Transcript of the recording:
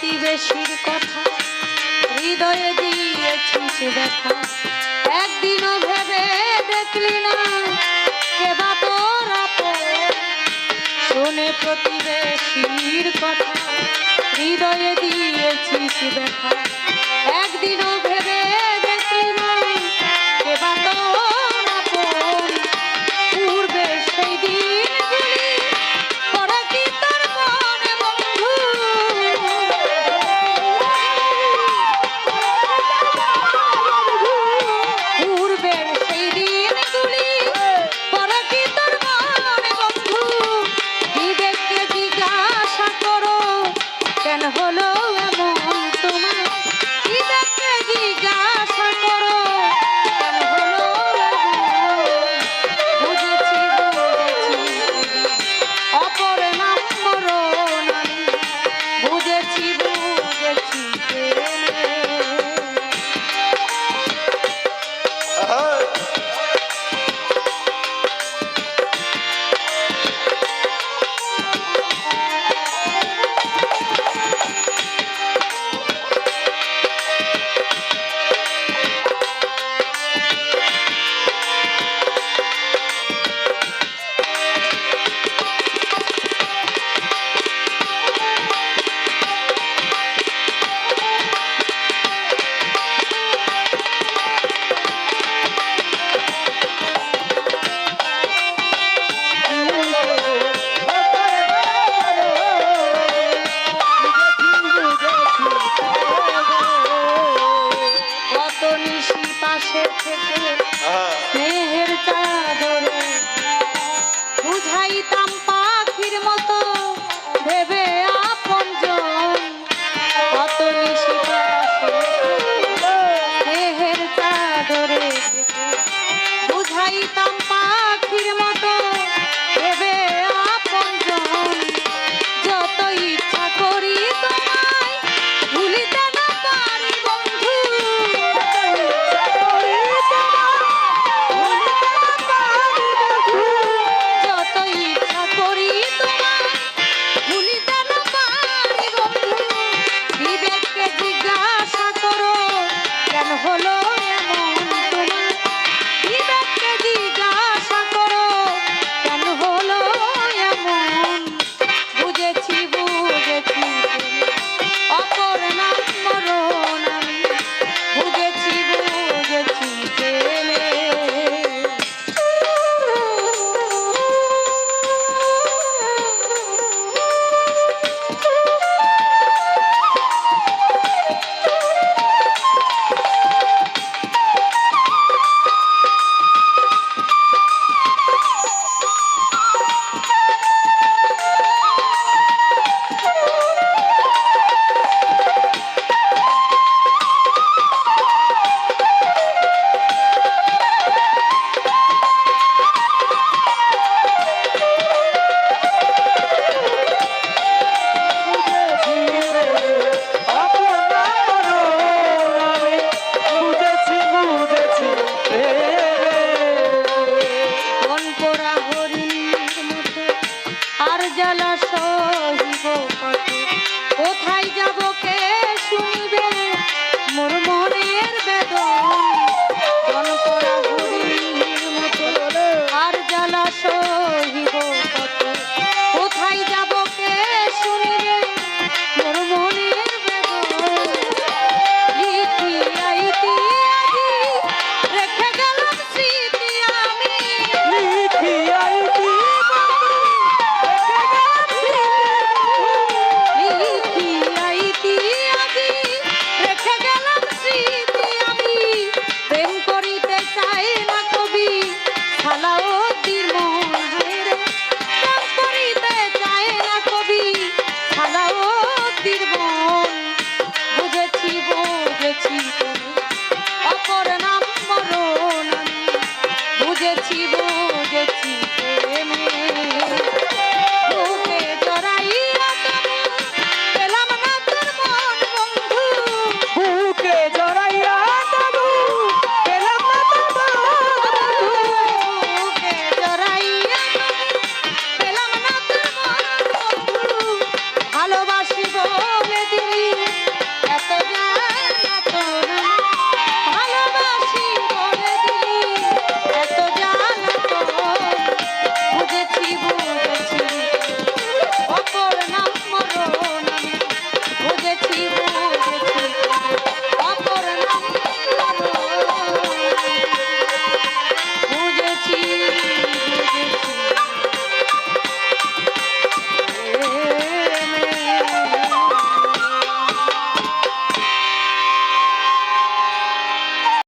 প্রতিবেশীর কথা, হৃদয়ে দিয়ে ছুঁচে দেখা একদিনও ভেবে দেখলি না কেবা তোর শুনে প্রতিবেশীর কথা, হৃদয়ে দিয়েছিস ব্যথা। একদিনও বুঝেছি বুঝেছি।